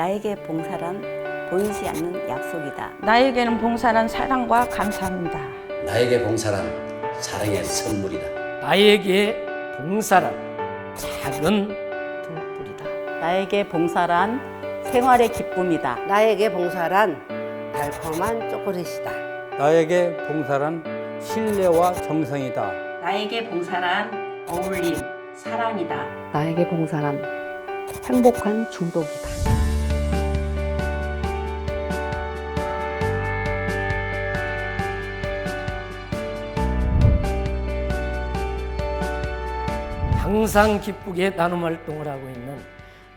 나에게 봉사란 보이지 않는 약속이다. 나에게는 봉사란 사랑과 감사합니다. 나에게 봉사란 사랑의 선물이다. 나에게 봉사란 작은 등불이다. 나에게 봉사란 생활의 기쁨이다. 나에게 봉사란 달콤한 초콜릿이다. 나에게 봉사란 신뢰와 정성이다. 나에게 봉사란 어울림, 사랑이다. 나에게 봉사란 행복한 중독이다. 항상 기쁘게 나눔 활동을 하고 있는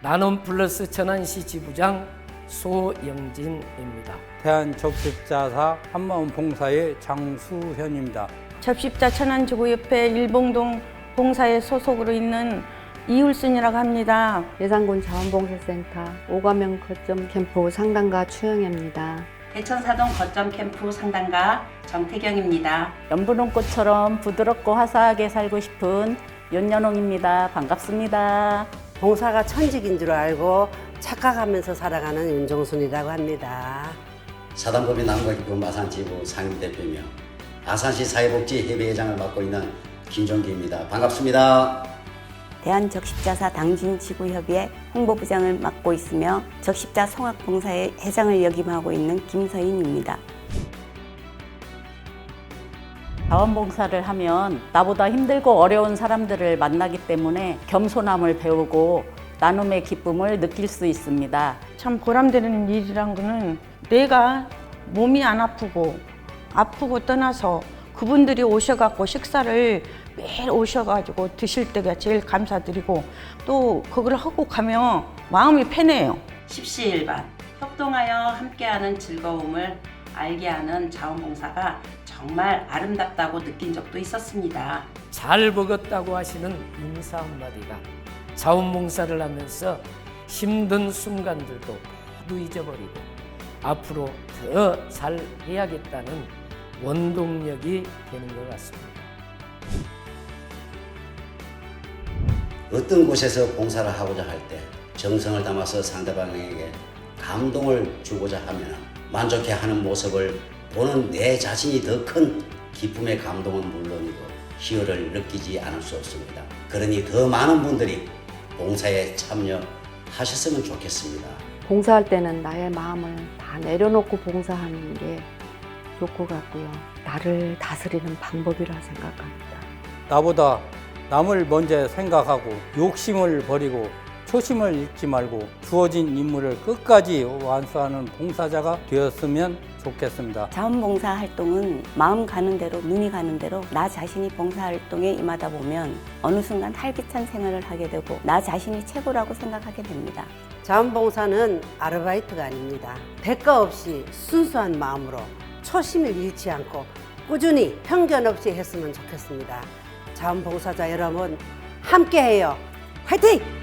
나눔 플러스 천안시 지부장 소영진입니다. 대한적십자사 한마음 봉사의 장수현입니다. 접십자 천안 지구협회 일봉동 봉사에 소속으로 있는 이울순이라고 합니다. 예산군 자원봉사센터 오가명 거점 캠프 상담가 추영입니다. 대천사동 거점 캠프 상담가 정태경입니다. 연분홍꽃처럼 부드럽고 화사하게 살고 싶은 윤연홍입니다. 반갑습니다. 봉사가 천직인 줄 알고 착각하면서 살아가는 윤종순이라고 합니다. 사단법인 남과 기쁨 아산지부 상임대표며 아산시 사회복지 협의회장을 맡고 있는 김종기입니다. 반갑습니다. 대한적십자사 당진지구협의회 홍보부장을 맡고 있으며 적십자 성악봉사의 회장을 역임하고 있는 김서인입니다. 자원봉사를 하면 나보다 힘들고 어려운 사람들을 만나기 때문에 겸손함을 배우고 나눔의 기쁨을 느낄 수 있습니다. 참 보람되는 일이란 거는 내가 몸이 안 아프고 아프고 떠나서 그분들이 오셔갖고 식사를 매일 오셔가지고 드실 때가 제일 감사드리고 또 그걸 하고 가면 마음이 편해요. 십시일반 협동하여 함께하는 즐거움을 알게 하는 자원봉사가 정말 아름답다고 느낀 적도 있었습니다. 잘 먹었다고 하시는 인사 한마디가 자원봉사를 하면서 힘든 순간들도 모두 잊어버리고 앞으로 더 잘 해야겠다는 원동력이 되는 것 같습니다. 어떤 곳에서 봉사를 하고자 할 때 정성을 담아서 상대방에게 감동을 주고자 하면 만족해 하는 모습을 보는 내 자신이 더 큰 기쁨의 감동은 물론이고 희열을 느끼지 않을 수 없습니다. 그러니 더 많은 분들이 봉사에 참여하셨으면 좋겠습니다. 봉사할 때는 나의 마음을 다 내려놓고 봉사하는 게 좋을 것 같고요. 나를 다스리는 방법이라 생각합니다. 나보다 남을 먼저 생각하고 욕심을 버리고 초심을 잃지 말고 주어진 임무를 끝까지 완수하는 봉사자가 되었으면 좋겠습니다. 자원봉사 활동은 마음 가는 대로 눈이 가는 대로 나 자신이 봉사 활동에 임하다 보면 어느 순간 활기찬 생활을 하게 되고 나 자신이 최고라고 생각하게 됩니다. 자원봉사는 아르바이트가 아닙니다. 대가 없이 순수한 마음으로 초심을 잃지 않고 꾸준히 편견 없이 했으면 좋겠습니다. 자원봉사자 여러분 함께해요. 화이팅!